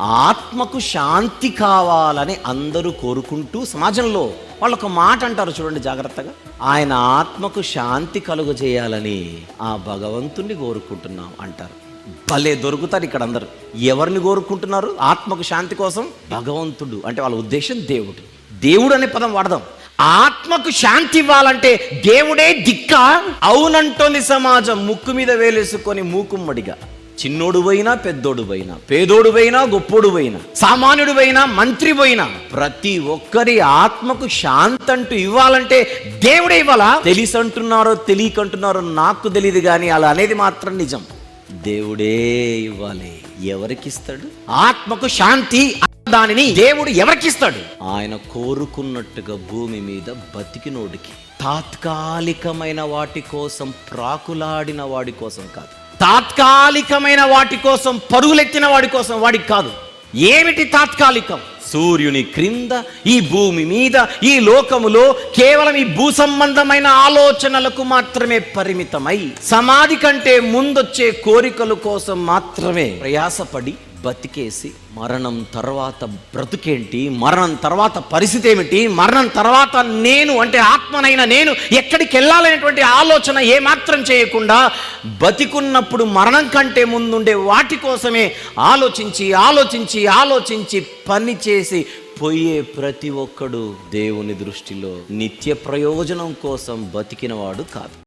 ఆత్మకు శాంతి కావాలని అందరూ కోరుకుంటూ సమాజంలో వాళ్ళు ఒక మాట అంటారు చూడండి జాగ్రత్తగా. ఆయన ఆత్మకు శాంతి కలుగజేయాలని ఆ భగవంతుణ్ణి కోరుకుంటున్నాం అంటారు. భలే దొరుకుతారు ఇక్కడ అందరు. ఎవరిని కోరుకుంటున్నారు? ఆత్మకు శాంతి కోసం భగవంతుడు. అంటే వాళ్ళ ఉద్దేశం దేవుడు. దేవుడు అనే పదం వాడదాం. ఆత్మకు శాంతి ఇవ్వాలంటే దేవుడే దిక్క అవునంటోంది సమాజం ముక్కు మీద వేలేసుకొని మూకుమ్మడిగా. చిన్నోడు పోయినా పెద్దోడు గొప్పోడువైనా పేదోడు పోయినా గొప్పోడు సామాన్యుడు మంత్రి పోయినా ప్రతి ఒక్కరి ఆత్మకు శాంతి అంటూ ఇవ్వాలంటే దేవుడే ఇవ్వాలా? తెలిసి అంటున్నారో తెలియకంటున్నారో నాకు తెలియదు కానీ అలా అనేది మాత్రం నిజం. దేవుడే ఇవ్వాలి. ఎవరికిస్తాడు? ఆత్మకు శాంతి దానిని దేవుడు ఎవరికిస్తాడు? ఆయన కోరుకున్నట్టుగా భూమి మీద బతికినోడికి తాత్కాలికమైన వాటి కోసం ప్రాకులాడిన వాడి కోసం కాదు. తాత్కాలికమైన వాటి కోసం పరుగులెత్తిన వాడి కోసం వాడికి కాదు. ఏమిటి తాత్కాలికం? సూర్యుని క్రింద ఈ భూమి మీద ఈ లోకములో కేవలం ఈ భూ సంబంధమైన ఆలోచనలకు మాత్రమే పరిమితమై సమాధి కంటే ముందొచ్చే కోరికల కోసం మాత్రమే ప్రయాసపడి బతికేసి మరణం తర్వాత బ్రతుకేంటి? మరణం తర్వాత పరిస్థితి ఏమిటి? మరణం తర్వాత నేను అంటే ఆత్మనైన నేను ఎక్కడికి వెళ్ళాలనేటువంటి ఆలోచన ఏమాత్రం చేయకుండా బతికున్నప్పుడు మరణం కంటే ముందుండే వాటి కోసమే ఆలోచించి ఆలోచించి ఆలోచించి పని చేసి పోయే ప్రతి ఒక్కడు దేవుని దృష్టిలో నిత్య ప్రయోజనం కోసం బతికినవాడు కాదు.